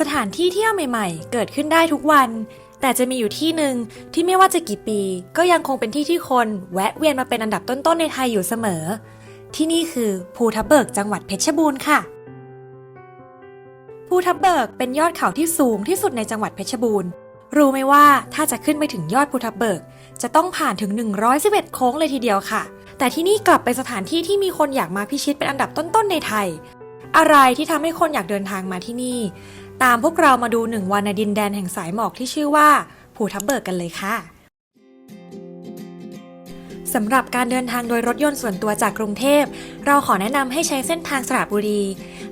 สถานที่เที่ยวใหม่ๆ เกิดขึ้นได้ทุกวัน แต่จะมีอยู่ที่หนึ่งที่ไม่ว่าจะกี่ปี ก็ยังคงเป็นที่ที่คนแวะเวียนมาเป็นอันดับต้นๆในไทยอยู่เสมอ ที่นี่คือภูทับเบิกจังหวัดเพชรบูรณ์ค่ะ ภูทับเบิกเป็นยอดเขาที่สูงที่สุดในจังหวัดเพชรบูรณ์ รู้ไหมว่าถ้าจะขึ้นไปถึงยอดภูทับเบิก จะต้องผ่านถึง 111 โค้งเลยทีเดียวค่ะ แต่ที่นี่กลับเป็นสถานที่ที่มีคนอยากมาพิชิตเป็นอันดับต้นๆในไทย อะไรที่ทำให้คนอยากเดินทางมาที่นี่ ตามพวกเรามาดูหนึ่งวันในดินแดนแห่งสายหมอกที่ชื่อว่าภูทับเบิกกันเลยค่ะสำหรับการเดินทางโดยรถยนต์ส่วนตัวจากกรุงเทพ เราขอแนะนำให้ใช้เส้นทางสระบุรี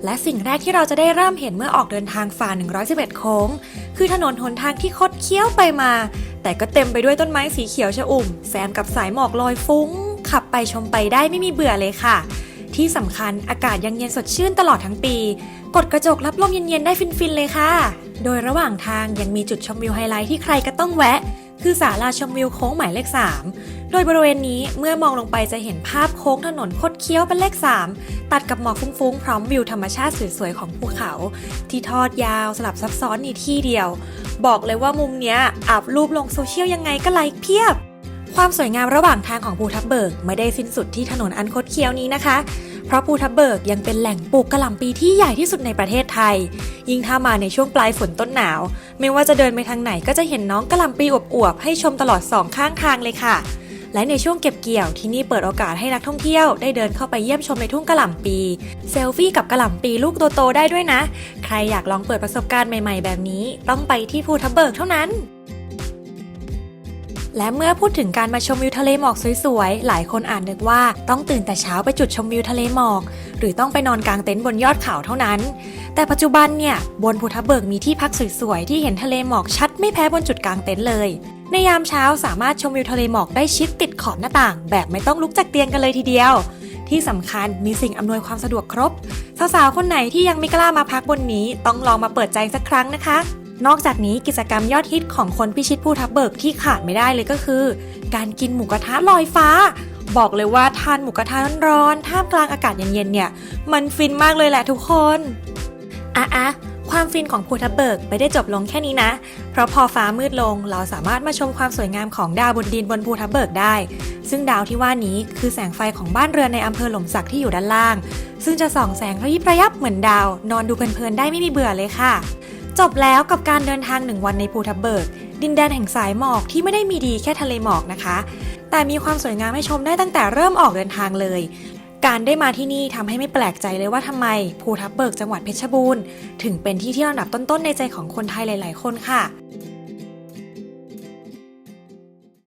และสิ่งแรกที่เราจะได้เริ่มเห็นเมื่อออกเดินทางฝ่า 111 โค้ง คือถนนหนทางที่คดเคี้ยวไปมา แต่ก็เต็มไปด้วยต้นไม้สีเขียวชอุ่ม แซมกับสายหมอกลอยฟุ้ง ขับไปชมไปได้ไม่มีเบื่อเลยค่ะ ที่สำคัญอากาศยังเย็นสดชื่นตลอดทั้งปี กดกระจกรับลมเย็นๆได้ฟินๆเลยค่ะ โดยระหว่างทางยังมีจุดชมวิวไฮไลท์ที่ใครก็ต้องแวะ คือศาลาชมวิวโค้งหมายเลข 3 โดยบริเวณนี้เมื่อมองลงไปจะเห็นภาพโค้งถนนคดเคี้ยวเป็นเลข 3 ตัดกับหมอกฟุ้งๆ พร้อมวิวธรรมชาติสวยๆของภูเขา ที่ทอดยาวสลับซับซ้อนในที่เดียว บอกเลยว่ามุมเนี้ยอัพรูปลงโซเชียลยังไงก็ไลค์เพียบ ความสวยงามระหว่างทางของภูทับเบิกไม่ได้สิ้นสุดที่ถนนอันคดเคี้ยวนี้นะคะ เพราะภูทับเบิกยังเป็นแหล่งปลูกกระหล่ำปีที่ใหญ่ที่สุดในประเทศไทย ยิ่งถ้ามาในช่วงปลายฝนต้นหนาว ไม่ว่าจะเดินไปทางไหนก็จะเห็นน้องกระหล่ำปีอวบๆให้ชมตลอดสองข้างทางเลยค่ะ และในช่วงเก็บเกี่ยวที่นี่เปิดโอกาสให้นักท่องเที่ยวได้เดินเข้าไปเยี่ยมชมในทุ่งกระหล่ำปีเซลฟี่กับกระหล่ำปีลูกโตๆได้ด้วยนะ ใครอยากลองเปิดประสบการณ์ใหม่ ๆ แบบนี้ ต้องไปที่ภูทับเบิกเท่านั้น และเมื่อพูดถึงการมาชมวิวทะเลหมอกสวยๆ หลายคนอาจนึกว่าต้องตื่นแต่เช้าไปจุดชมวิวทะเลหมอก หรือต้องไปนอนกลางเต็นท์บนยอดเขาเท่านั้น แต่ปัจจุบันเนี่ยบนภูทับเบิกมีที่พักสวยๆที่เห็นทะเลหมอกชัดไม่แพ้บนจุดกลางเต็นท์เลย ในยามเช้าสามารถชมวิวทะเลหมอกได้ชิดติดขอบหน้าต่าง แบบไม่ต้องลุกจากเตียงกันเลยทีเดียว ที่สำคัญมีสิ่งอำนวยความสะดวกครบสาวๆคนไหนที่ยังไม่กล้ามาพักบนนี้ ต้องลองมาเปิดใจสักครั้งนะคะ นอกจากนี้กิจกรรมยอดฮิตของคนพิชิตภูทับเบิกที่ขาดไม่ได้เลยก็คือ การกินหมูกระทะลอยฟ้า บอกเลยว่าทานหมูกระทะร้อนๆท่ามกลางอากาศเย็นๆเนี่ย มันฟินมากเลยแหละทุกคนอะอะความฟินของภูทับเบิกไม่ได้จบลงแค่นี้นะ เพราะพอฟ้ามืดลงเราสามารถมาชมความสวยงามของดาวบนดินบนภูทับเบิกได้ ซึ่งดาวที่ว่านี้คือแสงไฟของบ้านเรือนในอำเภอหล่มสักที่อยู่ด้านล่าง ซึ่งจะส่องแสงระยิบระยับเหมือนดาว นอนดูเพลินๆได้ไม่มีเบื่อเลยค่ะ จบแล้วกับการเดินทางหนึ่งวันในภูทับเบิก ดินแดนแห่งสายหมอกที่ไม่ได้มีดีแค่ทะเลหมอกนะคะ แต่มีความสวยงามให้ชมได้ตั้งแต่เริ่มออกเดินทางเลย การได้มาที่นี่ทำให้ไม่แปลกใจเลยว่าทำไมภูทับเบิกจังหวัดเพชรบูรณ์ ถึงเป็นที่ที่ลำดับต้นๆในใจของคนไทยหลาย ๆ คนค่ะ